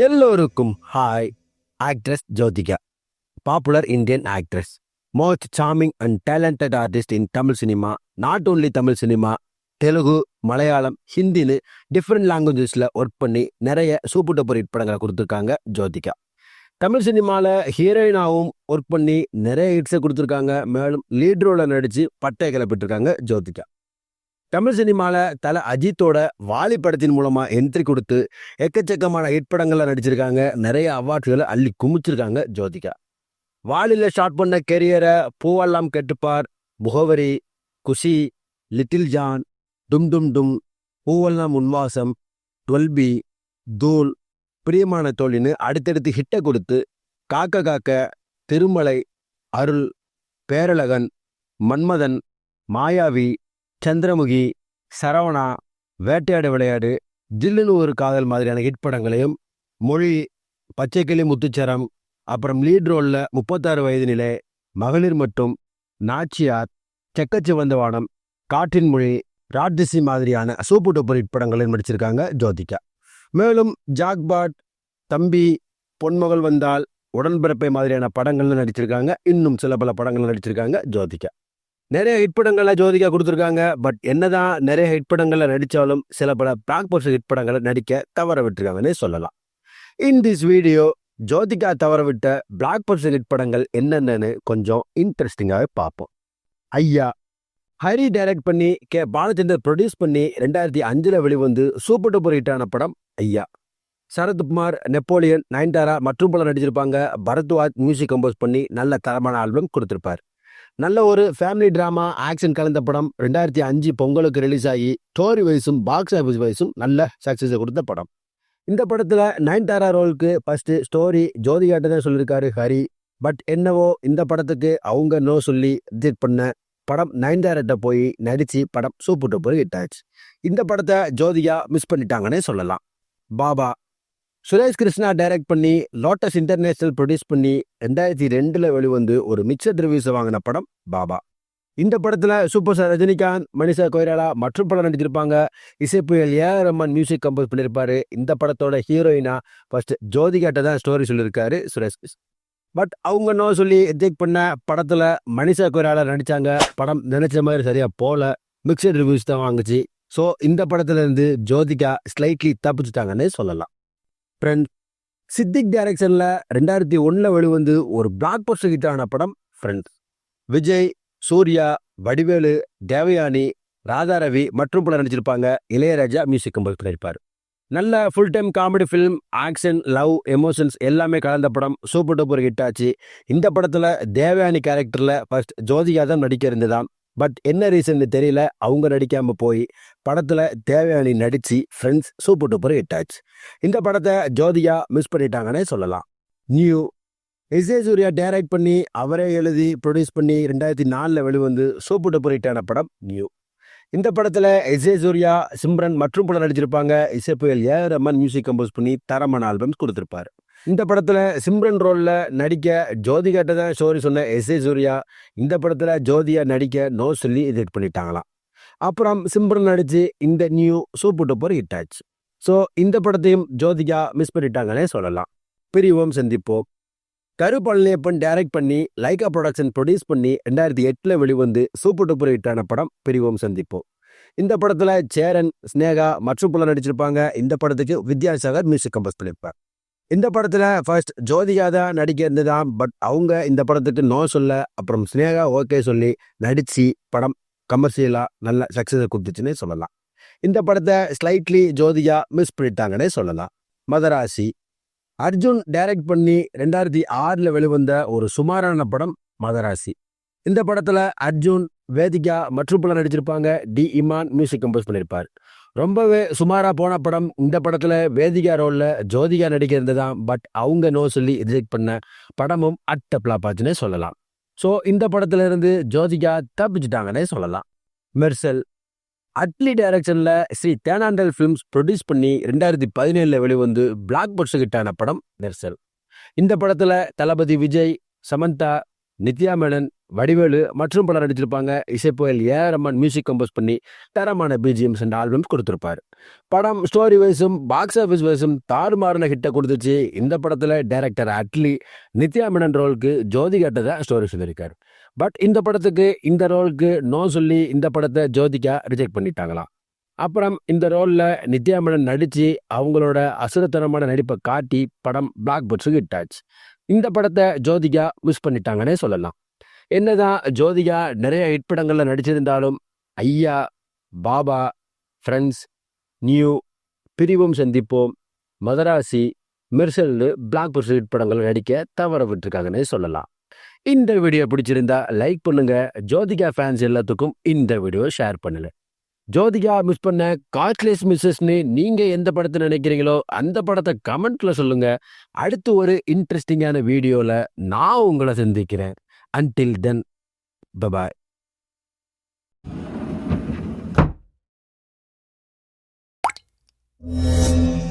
எல்லோருக்கும் hi actress Jyothika. Popular Indian actress most charming and talented artist in Tamil cinema not only Tamil cinema Telugu Malayalam ஹிந்தின்னு different லாங்குவேஜஸில் work பண்ணி நிறைய super duper hit படங்களை கொடுத்துருக்காங்க ஜோதிகா. தமிழ் சினிமாவில் ஹீரோயினாவும் work பண்ணி நிறைய ஹிட்ஸை கொடுத்துருக்காங்க. மேலும் லீட் ரோலில் நடித்து பட்டை கிளப்பிட்டுருக்காங்க ஜோதிகா. தமிழ் சினிமாவில் தல அஜித்தோட வாலி படத்தின் மூலமாக என்ட்ரி கொடுத்து எக்கச்சக்கமான ஹிட் படங்களில் நடிச்சிருக்காங்க. நிறைய அவார்ட்ஸ்களை அள்ளி குமிச்சிருக்காங்க ஜோதிகா. வாலியில் ஷார்ட் பண்ண கெரியரை பூவெல்லாம் கெட்டுப்பார். முகவரி குஷி லிட்டில் ஜான் டும் டும் டும் பூவெல்லாம் உன்வாசம் டுவெல்பி தூள் பிரியமான தோழின்னு அடுத்தடுத்து ஹிட்டை கொடுத்து காக்க காக்க திருமலை அருள் பேரழகன் மன்மதன் மாயாவி சந்திரமுகி சரவணா வேட்டையாடு விளையாடு ஜில்லுன்னு ஒரு காதல் மாதிரியான ஹிட் படங்களையும் மொழி பச்சைக்கிளி முத்துச்சரம் அப்புறம் லீட் ரோலில் முப்பத்தாறு வயது நிலை மகளிர் மற்றும் நாச்சியார் செக்கச்சி வந்தவானம் காற்றின் மொழி ராட்திசி மாதிரியான சூப்பர் டூப்பர் ஹிட் படங்களையும் நடிச்சிருக்காங்க ஜோதிகா. மேலும் ஜாக்பாட் தம்பி பொன்மகள் வந்தால் உடன்பிறப்பை மாதிரியான படங்கள்னு நடிச்சிருக்காங்க. இன்னும் சில பல படங்கள் நடிச்சிருக்காங்க ஜோதிகா. நிறைய ஹிட் படங்களை ஜோதிகா கொடுத்துருக்காங்க. பட் என்னதான் நிறைய ஹிட் படங்களில் நடிச்சாலும் சில பல பிளாக் போஸ்டர் ஹிட் படங்களை நடிக்க தவற விட்டுருக்காங்கன்னு சொல்லலாம். இன் திஸ் வீடியோ ஜோதிகா தவற விட்ட பிளாக் போஸ்டர் ஹிட் படங்கள் என்னென்னு கொஞ்சம் இன்ட்ரெஸ்டிங்காகவே பார்ப்போம். ஐயா ஹரி டைரக்ட் பண்ணி கே. பாலச்சந்தர் ப்ரொடியூஸ் பண்ணி ரெண்டாயிரத்தி அஞ்சில் வெளிவந்து சூப்பர் டூப்பர் ஹிட்டான படம் ஐயா. சரத்குமார் நெப்போலியன் நயன்தாரா மற்றும் பலர் நடிச்சிருப்பாங்க. பரத்வாஜ் மியூசிக் கம்போஸ் பண்ணி நல்ல தரமான ஆல்பம் கொடுத்திருப்பார். நல்ல ஒரு ஃபேமிலி ட்ராமா ஆக்ஷன் கலந்த படம் ரெண்டாயிரத்தி அஞ்சு பொங்கலுக்கு ரிலீஸ் ஆகி ஸ்டோரி வைஸும் பாக்ஸ் ஆஃபீஸ் வைஸும் நல்ல சக்ஸஸை கொடுத்த படம். இந்த படத்தில் நயன்தாரா ரோலுக்கு ஃபஸ்ட்டு ஸ்டோரி ஜோதிகாட்ட தான் சொல்லியிருக்காரு ஹரி. பட் என்னவோ இந்த படத்துக்கு அவங்க நோ சொல்லி ரிஜெக்ட் பண்ண படம் நயன்தாராட்ட போய் நடித்து படம் சூப்பர் டூப்பர் ஹிட் ஆச்சு இந்த படத்தை ஜோதிகா மிஸ் பண்ணிட்டாங்கன்னே சொல்லலாம். பாபா சுரேஷ் கிருஷ்ணா டைரக்ட் பண்ணி லோட்டஸ் இன்டர்நேஷனல் ப்ரொடியூஸ் பண்ணி ரெண்டாயிரத்தி ரெண்டில் வெளிவந்து ஒரு மிக்சட் ரிவ்யூஸை வாங்கின படம் பாபா. இந்த படத்தில் சூப்பர் ஸ்டார் ரஜினிகாந்த் மனிஷா கொய்ராலா மற்றும் படம் நடிச்சிருப்பாங்க இசைப்புயல் ஏ ஆர் மியூசிக் கம்போஸ் பண்ணியிருப்பாரு. இந்த படத்தோட ஹீரோயினா ஃபர்ஸ்ட் ஜோதிகாட்ட தான் ஸ்டோரி சொல்லியிருக்காரு சுரேஷ் பட் அவங்க நோ சொல்லி எஜெக்ட் பண்ண படத்தில் மனிஷா கொய்ராலா நடித்தாங்க படம் நினைச்ச மாதிரி சரியாக போகல மிக்சட் ரிவ்யூஸ் தான் வாங்குச்சு. ஸோ இந்த படத்துலேருந்து ஜோதிகா ஸ்லைட்லி தப்பிச்சுட்டாங்கன்னே சொல்லலாம். ஃப்ரெண்ட் சித்திக் டைரக்ஷனில் ரெண்டாயிரத்தி ஒன்றில் வெளிவந்து ஒரு பிளாக் போஸ்டர் ஹிட்டான படம் ஃப்ரெண்ட்ஸ் விஜய் சூர்யா வடிவேலு தேவயானி ராதாரவி மற்றும் பலர் நடிச்சிருப்பாங்க. இளையராஜா மியூசிக் கம்போஸ் பண்ணியிருப்பார். நல்ல full time comedy film action love emotions எல்லாமே கலந்த படம். சூப்பர் டூப்பர் ஹிட் ஆச்சு. இந்த படத்தில் தேவயானி கேரக்டரில் ஃபர்ஸ்ட் ஜோதிகா தான் நடிக்க இருந்ததாம். பட் என்ன ரீசன் தெரியல. அவங்க நடிக்காம போய் படத்துல தேவயானி நடிச்சு ஃப்ரெண்ட்ஸ் சூப்பர் டூப்பர் ஹிட் ஆச்சு. இந்த படத்தை ஜோதியா மிஸ் பண்ணிட்டாங்கன்னே சொல்லலாம். நியூ விஜய் சூர்யா டைரக்ட் பண்ணி அவரே எழுதி ப்ரொடியூஸ் பண்ணி ரெண்டாயிரத்தி நாலில் வெளிவந்து சூப்பர் டூப்பர் ஹிட்டான படம் நியூ இந்த படத்தில் விஜய் சூர்யா சிம்ரன் மற்றும் படம் நடிச்சிருப்பாங்க. இசைப்புயல் ஏ ரமன் மியூசிக் கம்போஸ் பண்ணி தரமான ஆல்பம்ஸ் கொடுத்துருப்பாரு. இந்த படத்தில் சிம்ரன் ரோலில் நடிக்க ஜோதிகாட்ட தான் ஸ்டோரி சொன்ன எஸ் ஏ சூர்யா இந்த படத்தில் ஜோதியா நடிக்க நோ சொல்லி இது பண்ணிட்டாங்களாம். அப்புறம் சிம்ரன் நடித்து இந்த நியூ சூப்பர் டூப்பர் ஹிட் ஆச்சு. ஸோ இந்த படத்தையும் ஜோதிகா மிஸ் பண்ணிட்டாங்கன்னே சொல்லலாம். பிரிவோம் சந்திப்போம். கரு பழனியப்பன் டைரக்ட் பண்ணி லைகா ப்ரொடக்ஷன் ப்ரொடியூஸ் பண்ணி ரெண்டாயிரத்தி எட்டில் வெளிவந்து சூப்பர் டூப்பர் ஹிட்டான படம் பிரிவோம் சந்திப்போம். இந்த படத்தில் சேரன் ஸ்னேகா மற்றும் பல நடிச்சிருப்பாங்க. இந்த படத்துக்கு வித்யாசாகர் மியூசிக் கம்போஸ் பண்ணியிருப்பார் இந்த படத்தில் ஃபர்ஸ்ட் ஜோதிகா தான் நடிக்க தான் பட் அவங்க இந்த படத்துக்கு நோ சொல்ல அப்புறம் ஸ்னேகா ஓகே சொல்லி நடித்து படம் கமர்ஷியலாக நல்ல சக்ஸஸை கொடுத்துச்சுன்னே சொல்லலாம். இந்த படத்தை ஸ்லைட்லி ஜோதிகா மிஸ் பண்ணிட்டாங்கன்னே சொல்லலாம். மதராசி அர்ஜுன் டைரக்ட் பண்ணி ரெண்டாயிரத்தி ஆறில் வெளிவந்த ஒரு சுமாரான படம் மதராசி. இந்த படத்தில் அர்ஜுன் வேதிகா மற்றும் பல நடிச்சிருப்பாங்க. டி இமான் மியூசிக் கம்போஸ் பண்ணியிருப்பார் ரொம்பவே சுமாராக போன படம் இந்த படத்தில் வேதிகா ரோலில் ஜோதிகா நடிக்க தான் பட் அவங்க நோ சொல்லி ரிஜெக்ட் பண்ண படமும் அட்ட பிளாப்பாச்சுன்னே சொல்லலாம். ஸோ இந்த படத்துல இருந்து ஜோதிகா தப்பிச்சிட்டாங்கன்னே சொல்லலாம். மெர்சல் அட்லி டைரக்ஷனில் ஸ்ரீ தேனாண்டல் ஃபிலிம்ஸ் ப்ரொடியூஸ் பண்ணி ரெண்டாயிரத்தி பதினேழில் வெளிவந்து பிளாக் பஸ்டர் படம் மெர்சல். இந்த படத்தில் தளபதி விஜய் சமந்தா நித்யா மேனன் வடிவேலு மற்றும் பலர் நடிச்சிருப்பாங்க. இசைப்புயல் ஏ. ஆர் மியூசிக் கம்போஸ் பண்ணி தரமான பிஜிஎம்ஸ் அண்ட் ஆல்பம்ஸ் கொடுத்துருப்பார். படம் ஸ்டோரி வைஸும் பாக்ஸ் ஆஃபீஸ் வைஸும் தாறுமாறின ஹிட்டை கொடுத்துச்சு. இந்த படத்தில் டைரக்டர் அட்லி நித்யா மேனன் ரோலுக்கு ஜோதி தான் ஸ்டோரி சொல்லியிருக்காரு. பட் இந்த படத்துக்கு இந்த ரோலுக்கு நோ சொல்லி இந்த படத்தை ஜோதிகா ரிஜெக்ட் பண்ணிட்டாங்களாம். அப்புறம் இந்த ரோலில் நித்யா மேனன் நடித்து அவங்களோட அசுரத்தனமான நடிப்பை காட்டி படம் பிளாக் பட்ஸுக்கு ஹிட் ஆச்சு. இந்த படத்தை ஜோதிகா மிஸ் பண்ணிட்டாங்கன்னே சொல்லலாம். என்னதான் ஜோதிகா நிறைய ஹிட் படங்களில் நடிச்சிருந்தாலும் ஐயா பாபா ஃப்ரெண்ட்ஸ் நியூ பிரிவும் சந்திப்போம். மதராசி மெர்சல்னு பிளாக் பர்ஸ் ஹிட் படங்கள் நடிக்க தவற விட்டுருக்காங்கன்னே சொல்லலாம். இந்த வீடியோ பிடிச்சிருந்தா லைக் பண்ணுங்க. ஜோதிகா ஃபேன்ஸ் எல்லாத்துக்கும் இந்த வீடியோ ஷேர் பண்ணுங்க. ஜோதிகா மிஸ் பண்ண காட்லெஸ் மிஸ்ஸஸ்னு நீங்க எந்த படத்தை நினைக்கிறீங்களோ அந்த படத்தை கமெண்ட்ல சொல்லுங்க. அடுத்து ஒரு இன்ட்ரெஸ்டிங்கான வீடியோவில் நான் உங்களை சந்திக்கிறேன். Until then, bye bye. Yeah.